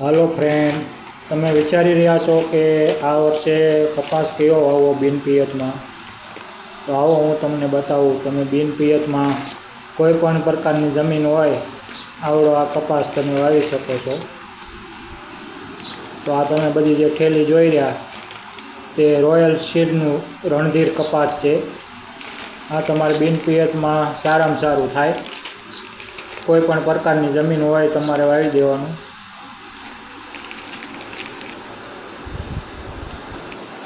હાલો friend તમે વિચારી રહ્યા છો કે આ વર્ષે કપાસ કયો વાવો બિન પિયતમાં? તો આવો હું તમને બતાવું, તમે બિન પિયતમાં કોઈ પણ પ્રકારની જમીન હોય, આવડો આ કપાસ તમે વાવી શકો છો. તો આ તમે બધી જે ઠેલી જોઈ રહ્યા, તે રોયલ શીડનું રણધીર કપાસ છે. આ તમારે બિન પિયતમાં સારામાં સારું થાય. કોઈ પણ પ્રકારની જમીન હોય, તમારે વાવી દેવાનું.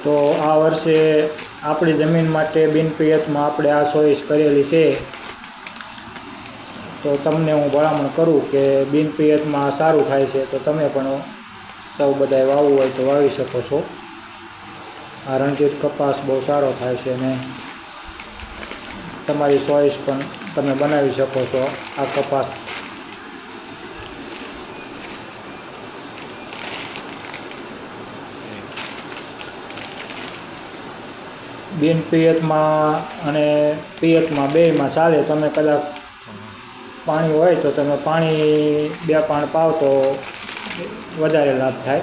તો આ વર્ષે આપણી જમીન માટે બિનપિયતમાં આપણે આ ચોઈસ કરેલી છે. તો તમને હું ભલામણ કરું કે બિનપિયતમાં સારું થાય છે તો તમે પણ સૌ બધાએ વાવવું હોય તો વાવી શકો છો. આ રણજીત કપાસ બહુ સારો થાય છે ને તમારી ચોઈસ પણ તમે બનાવી શકો છો. આ કપાસ બિન પિયતમાં અને પિયતમાં બેયમાં ચાલે, તમે કદાચ પાણી હોય તો તમે પાણી બે પાણ પાવ તો વધારે લાભ થાય.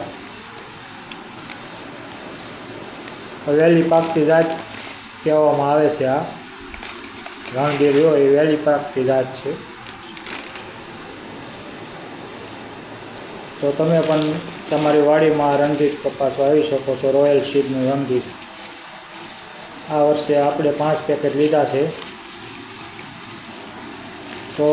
વહેલી પાકતી જાત કહેવામાં આવે છે આ. રણગીરી હોય એ વહેલી પાકતી જાત છે. તો તમે પણ તમારી વાડીમાં રણજીત કપાસ વાવી શકો છો, રોયલ સીડનું રણજીત. આ વર્ષે આપણે પાંચ પેકેટ લીધા છે. તો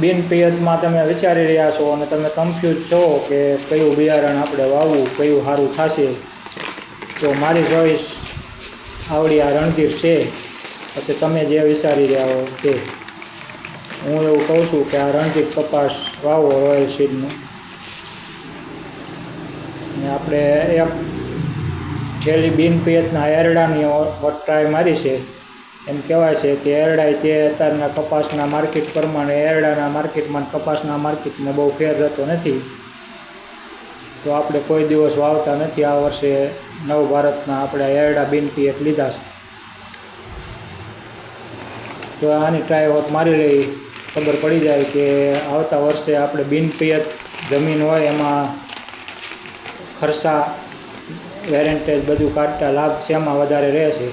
બિન પિયતમાં તમે વિચારી રહ્યા છો અને તમે કન્ફ્યુઝ છો કે કયું બિયારણ આપણે વાવવું, કયું સારું થશે. તો મારી ચોઈસ આવડી આ રણધીર છે, પછી તમે જે વિચારી રહ્યા હો તે. હું એવું કહું છું કે આ રણધીર કપાસ વાવો રોયલ સીડનું આપણે એક છેલ્લી બિન એરડાની ટ્રાય મારી છે. એમ કહેવાય છે કે એરડાય તે અત્યારના કપાસના માર્કેટ પ્રમાણે એરડાના માર્કેટમાં કપાસના માર્કેટમાં બહુ ફેર રહેતો નથી. તો આપણે કોઈ દિવસ વાવતા નથી આ વર્ષે નવ ભારતના આપણે એરડા બિન લીધા છે. તો આની ટ્રાય હોત મારી લઈ, ખબર પડી જાય કે આવતા વર્ષે આપણે બિનપિયત જમીન હોય એમાં ખર્ચા વેરેન્ટેજ બધું કાઢતા લાભ શેમાં વધારે રહેશે?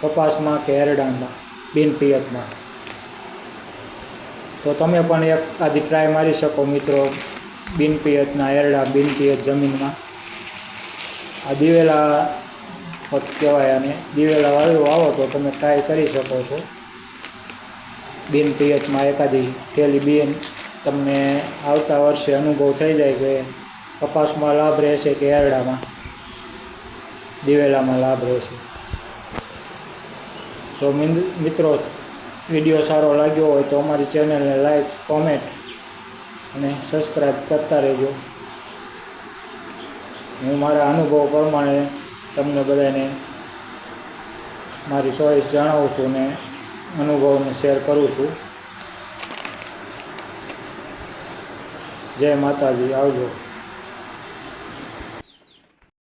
કપાસમાં કે એરડામાં? બિન તો તમે પણ એક આધી ટ્રાય મારી શકો મિત્રો. બિન એરડા, બિન પિયત જમીનમાં. આ દિવેલા કહેવાય અને દિવેલા વાળું આવો તો તમે ટ્રાય કરી શકો છો. બિન પિયતમાં એકાદી થેલી બિન. તમને આવતા વર્ષે અનુભવ થઈ જાય કે કપાસમાં લાભ રહેશે કે એરડામાં? દિવેલામાં લાભ રહેશે. તો મિત્રો વીડિયો સારો લાગ્યો હોય તો અમારી ચેનલને લાઈક કોમેન્ટ અને સબસ્ક્રાઈબ કરતા રહેજો. હું મારા અનુભવ પ્રમાણે તમને બધાને મારી ચોઈસ જણાવું છું ને અનુભવને શેર કરું છું. જય માતાજી, આવજો.